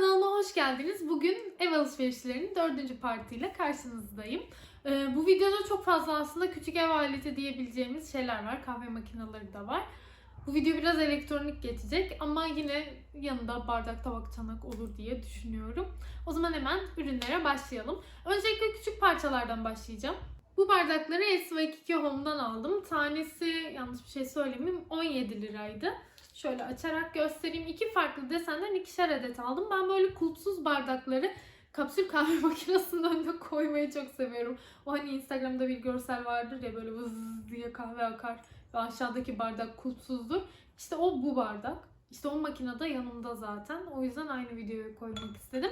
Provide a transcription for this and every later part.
kanalıma hoş geldiniz. Bugün ev alışverişlerinin dördüncü partiyle karşınızdayım. Ee, bu videoda çok fazla aslında küçük ev aleti diyebileceğimiz şeyler var. Kahve makineleri de var. Bu video biraz elektronik geçecek ama yine yanında bardak, tabak, çanak olur diye düşünüyorum. O zaman hemen ürünlere başlayalım. Öncelikle küçük parçalardan başlayacağım. Bu bardakları SY2 Home'dan aldım. Tanesi yanlış bir şey söylemeyeyim 17 liraydı. Şöyle açarak göstereyim. İki farklı desenden ikişer adet aldım. Ben böyle kulpsuz bardakları kapsül kahve makinesinin önüne koymayı çok seviyorum. O hani Instagram'da bir görsel vardır ya böyle vız diye kahve akar ve aşağıdaki bardak kulpsuzdur. İşte o bu bardak. İşte o makinede yanımda zaten. O yüzden aynı videoya koymak istedim.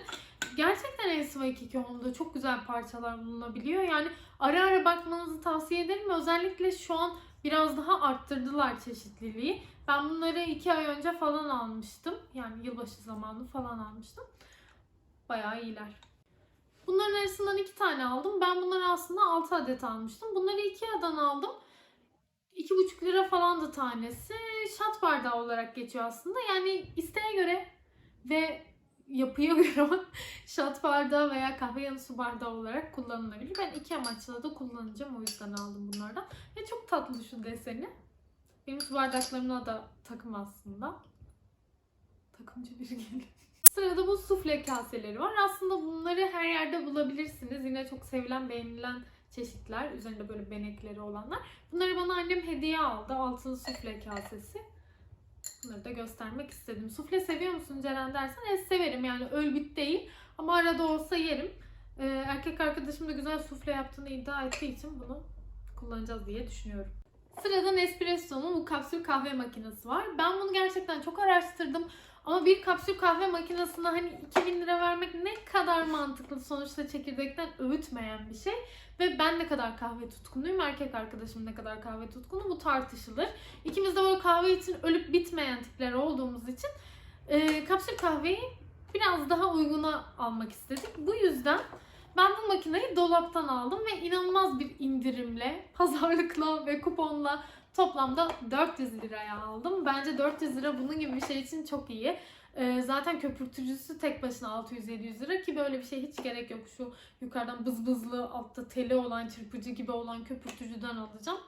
Gerçekten LCY2 Home'da çok güzel parçalar bulunabiliyor. Yani ara ara bakmanızı tavsiye ederim. Özellikle şu an biraz daha arttırdılar çeşitliliği. Ben bunları iki ay önce falan almıştım. Yani yılbaşı zamanı falan almıştım. Bayağı iyiler. Bunların arasından iki tane aldım. Ben bunları aslında 6 adet almıştım. Bunları Ikea'dan aldım. 2,5 lira falan da tanesi. Şat bardağı olarak geçiyor aslında. Yani isteğe göre ve yapıya göre şat bardağı veya kahve yanı su bardağı olarak kullanılabilir. Ben iki amaçla da kullanacağım. O yüzden aldım bunlardan. Ve çok tatlı şu deseni. Benim su bardaklarımla da takım aslında. Takımcı biri geliyor. Sırada bu sufle kaseleri var. Aslında bunları her yerde bulabilirsiniz. Yine çok sevilen, beğenilen çeşitler. Üzerinde böyle benekleri olanlar. Bunları bana annem hediye aldı. Altın sufle kasesi. Bunları da göstermek istedim. Sufle seviyor musun Ceren dersen evet severim. Yani ölbüt değil. Ama arada olsa yerim. Ee, erkek arkadaşım da güzel sufle yaptığını iddia ettiği için bunu kullanacağız diye düşünüyorum. Sırada Nespresso'nun bu kapsül kahve makinesi var. Ben bunu gerçekten çok araştırdım. Ama bir kapsül kahve makinesine hani 2000 lira vermek ne kadar mantıklı sonuçta çekirdekten öğütmeyen bir şey. Ve ben ne kadar kahve tutkunuyum, erkek arkadaşım ne kadar kahve tutkunu bu tartışılır. İkimiz de böyle kahve için ölüp bitmeyen tipler olduğumuz için e, kapsül kahveyi biraz daha uyguna almak istedik. Bu yüzden ben bu makineyi dolaptan aldım ve inanılmaz bir indirimle, pazarlıkla ve kuponla toplamda 400 liraya aldım. Bence 400 lira bunun gibi bir şey için çok iyi. Ee, zaten köpürtücüsü tek başına 600-700 lira ki böyle bir şey hiç gerek yok. Şu yukarıdan bız bızlı altta teli olan çırpıcı gibi olan köpürtücüden alacağım.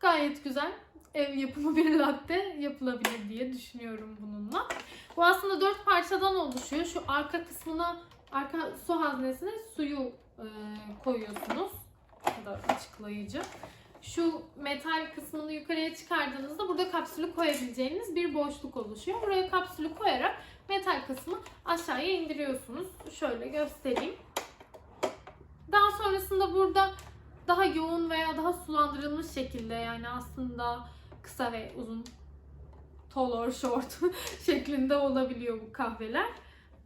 Gayet güzel. Ev yapımı bir latte yapılabilir diye düşünüyorum bununla. Bu aslında 4 parçadan oluşuyor. Şu arka kısmına, arka su haznesine suyu e, koyuyorsunuz. Bu kadar açıklayıcı. Şu metal kısmını yukarıya çıkardığınızda burada kapsülü koyabileceğiniz bir boşluk oluşuyor. Buraya kapsülü koyarak metal kısmı aşağıya indiriyorsunuz. Şöyle göstereyim. Daha sonrasında burada daha yoğun veya daha sulandırılmış şekilde yani aslında kısa ve uzun tall or short şeklinde olabiliyor bu kahveler.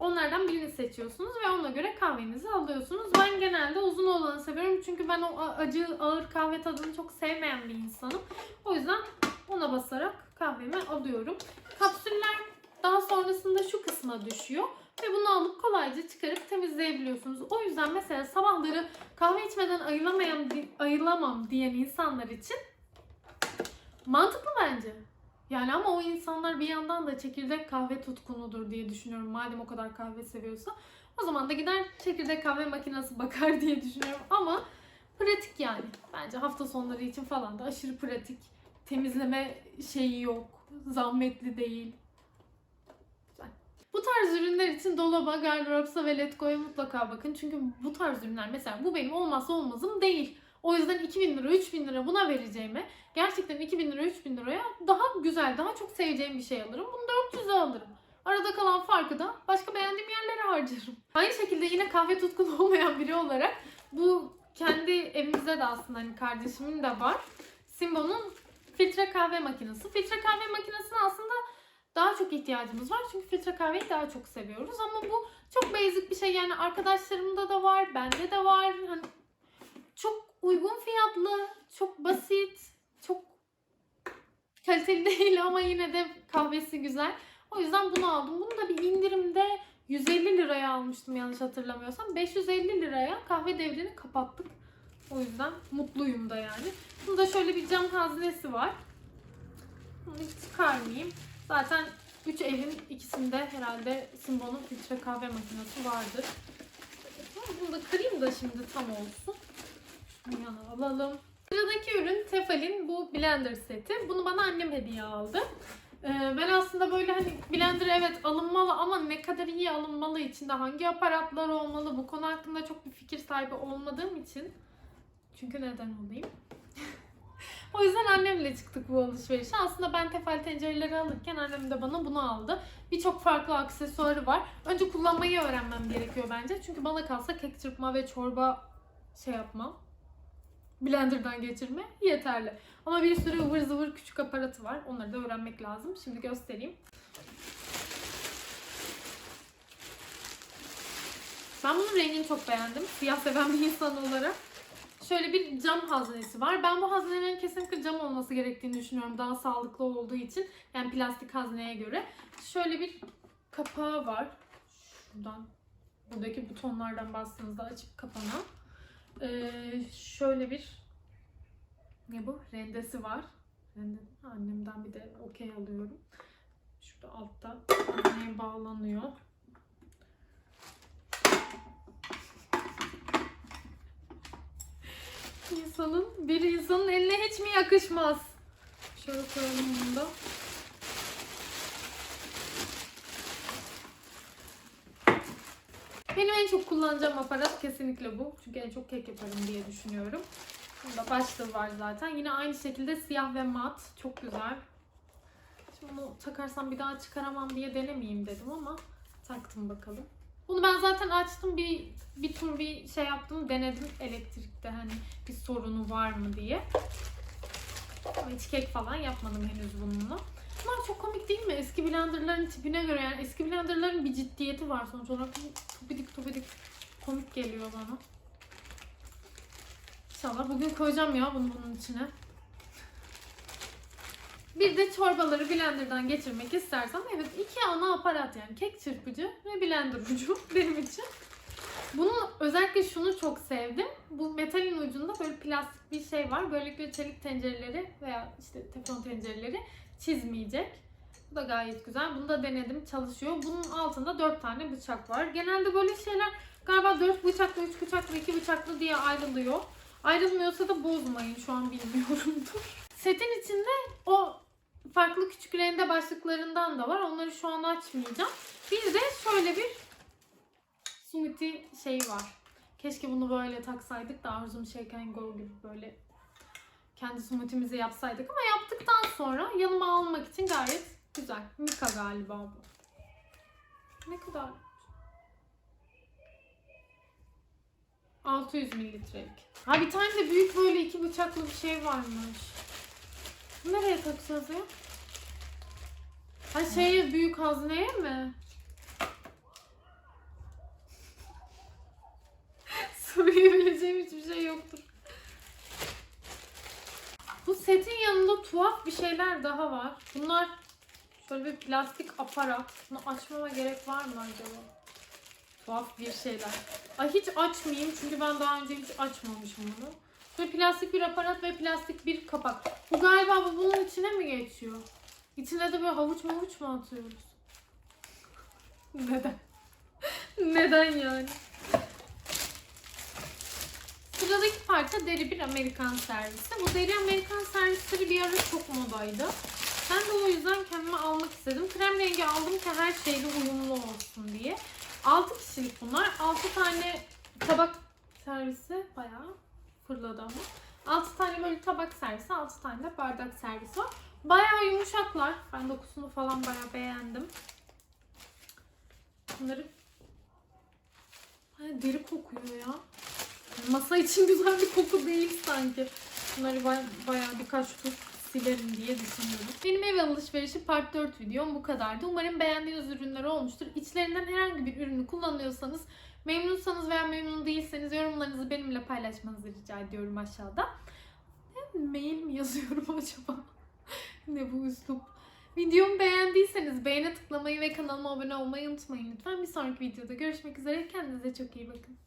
Onlardan birini seçiyorsunuz ve ona göre kahvenizi alıyorsunuz. Ben genelde uzun olanı seviyorum çünkü ben o acı ağır kahve tadını çok sevmeyen bir insanım. O yüzden ona basarak kahvemi alıyorum. Kapsüller daha sonrasında şu kısma düşüyor ve bunu alıp kolayca çıkarıp temizleyebiliyorsunuz. O yüzden mesela sabahları kahve içmeden ayılamayan, ayılamam diyen insanlar için mantıklı bence. Yani ama o insanlar bir yandan da çekirdek kahve tutkunudur diye düşünüyorum. Madem o kadar kahve seviyorsa. O zaman da gider çekirdek kahve makinesi bakar diye düşünüyorum. Ama pratik yani. Bence hafta sonları için falan da aşırı pratik. Temizleme şeyi yok. Zahmetli değil. Bu tarz ürünler için dolaba, gardıropsa ve letgo'ya mutlaka bakın. Çünkü bu tarz ürünler mesela bu benim olmazsa olmazım değil. O yüzden 2000 lira, 3000 lira buna vereceğime gerçekten 2000 lira, 3000 liraya daha güzel, daha çok seveceğim bir şey alırım. Bunu 400'e alırım. Arada kalan farkı da başka beğendiğim yerlere harcarım. Aynı şekilde yine kahve tutkunu olmayan biri olarak bu kendi evimizde de aslında hani kardeşimin de var. Simbo'nun filtre kahve makinesi. Filtre kahve makinesine aslında daha çok ihtiyacımız var. Çünkü filtre kahveyi daha çok seviyoruz. Ama bu çok basic bir şey. Yani arkadaşlarımda da var, bende de var. Hani çok uygun fiyatlı, çok basit, çok kaliteli değil ama yine de kahvesi güzel. O yüzden bunu aldım. Bunu da bir indirimde 150 liraya almıştım yanlış hatırlamıyorsam. 550 liraya kahve devrini kapattık. O yüzden mutluyum da yani. Bunda şöyle bir cam haznesi var. Bunu hiç çıkarmayayım. Zaten Üç evin ikisinde herhalde Simbo'nun filtre kahve makinesi vardır. Bunu da kırayım da şimdi tam olsun. Yana alalım. Sıradaki ürün Tefal'in bu blender seti. Bunu bana annem hediye aldı. Ee, ben aslında böyle hani blender evet alınmalı ama ne kadar iyi alınmalı, içinde hangi aparatlar olmalı bu konu hakkında çok bir fikir sahibi olmadığım için çünkü neden olayım? o yüzden annemle çıktık bu alışverişe. Aslında ben tefal tencereleri alırken annem de bana bunu aldı. Birçok farklı aksesuarı var. Önce kullanmayı öğrenmem gerekiyor bence. Çünkü bana kalsa kek çırpma ve çorba şey yapmam. Blender'dan geçirme yeterli. Ama bir sürü ıvır zıvır küçük aparatı var. Onları da öğrenmek lazım. Şimdi göstereyim. Ben bunun rengini çok beğendim. Siyah seven bir insan olarak. Şöyle bir cam haznesi var. Ben bu haznelerin kesinlikle cam olması gerektiğini düşünüyorum. Daha sağlıklı olduğu için. Yani plastik hazneye göre. Şöyle bir kapağı var. Şuradan buradaki butonlardan bastığınızda açıp kapanan. Ee, şöyle bir ne bu? Rendesi var. Annemden bir de okey alıyorum. Şurada altta hazneye bağlanıyor. İnsanın, bir insanın eline hiç mi yakışmaz? Şöyle koyalım bunu da. Benim en çok kullanacağım aparat kesinlikle bu. Çünkü en çok kek yaparım diye düşünüyorum. Bunda başlığı var zaten. Yine aynı şekilde siyah ve mat. Çok güzel. Şimdi bunu takarsam bir daha çıkaramam diye denemeyeyim dedim ama taktım bakalım. Bunu ben zaten açtım bir bir tur bir şey yaptım denedim elektrikte hani bir sorunu var mı diye. Ama hiç kek falan yapmadım henüz bununla. Ama çok komik değil mi? Eski blenderların tipine göre yani eski blenderların bir ciddiyeti var sonuç olarak. Topidik topidik komik geliyor bana. İnşallah bugün koyacağım ya bunu bunun içine. Bir de çorbaları blenderdan geçirmek istersem evet iki ana aparat yani kek çırpıcı ve blender ucu benim için. Bunun özellikle şunu çok sevdim. Bu metalin ucunda böyle plastik bir şey var. Böylelikle çelik tencereleri veya işte teflon tencereleri çizmeyecek. Bu da gayet güzel. Bunu da denedim. Çalışıyor. Bunun altında 4 tane bıçak var. Genelde böyle şeyler galiba 4 bıçaklı, 3 bıçaklı, 2 bıçaklı diye ayrılıyor. Ayrılmıyorsa da bozmayın. Şu an bilmiyorumdur. Setin içinde o farklı küçük rende başlıklarından da var. Onları şu an açmayacağım. Bir de şöyle bir smoothie şeyi var. Keşke bunu böyle taksaydık da Arzum Shake and Go gibi böyle kendi smoothie'mizi yapsaydık. Ama yaptıktan sonra yanıma almak için gayet güzel. Mika galiba bu. Ne kadar? 600 mililitrelik. Ha bir tane de büyük böyle iki bıçaklı bir şey varmış. Nereye takacağız ya? Ha şeye büyük hazneye mi? Söyleyebileceğim hiçbir şey yoktur. Setin yanında tuhaf bir şeyler daha var. Bunlar şöyle bir plastik aparat. Bunu açmama gerek var mı acaba? Tuhaf bir şeyler. Ay hiç açmayayım çünkü ben daha önce hiç açmamışım bunu. Böyle plastik bir aparat ve plastik bir kapak. Bu galiba bu bunun içine mi geçiyor? İçine de böyle havuç mavuç mu atıyoruz? Neden? Neden yani? Sıradaki parça deri bir Amerikan servisi. Bu deri Amerikan servisleri bir ara çok modaydı. Ben de o yüzden kendime almak istedim. Krem rengi aldım ki her şeyle uyumlu olsun diye. 6 kişilik bunlar. 6 tane tabak servisi bayağı fırladı ama. 6 tane böyle tabak servisi, 6 tane de bardak servisi var. Bayağı yumuşaklar. Ben dokusunu falan bayağı beğendim. Bunları Ay, deri kokuyor ya. Masa için güzel bir koku değil sanki. Bunları bay- bayağı birkaç tur silerim diye düşünüyorum. Benim ev alışverişi part 4 videom bu kadardı. Umarım beğendiğiniz ürünler olmuştur. İçlerinden herhangi bir ürünü kullanıyorsanız, memnunsanız veya memnun değilseniz yorumlarınızı benimle paylaşmanızı rica ediyorum aşağıda. Ben mail mi yazıyorum acaba? ne bu üslup? Videomu beğendiyseniz beğene tıklamayı ve kanalıma abone olmayı unutmayın lütfen. Bir sonraki videoda görüşmek üzere. Kendinize çok iyi bakın.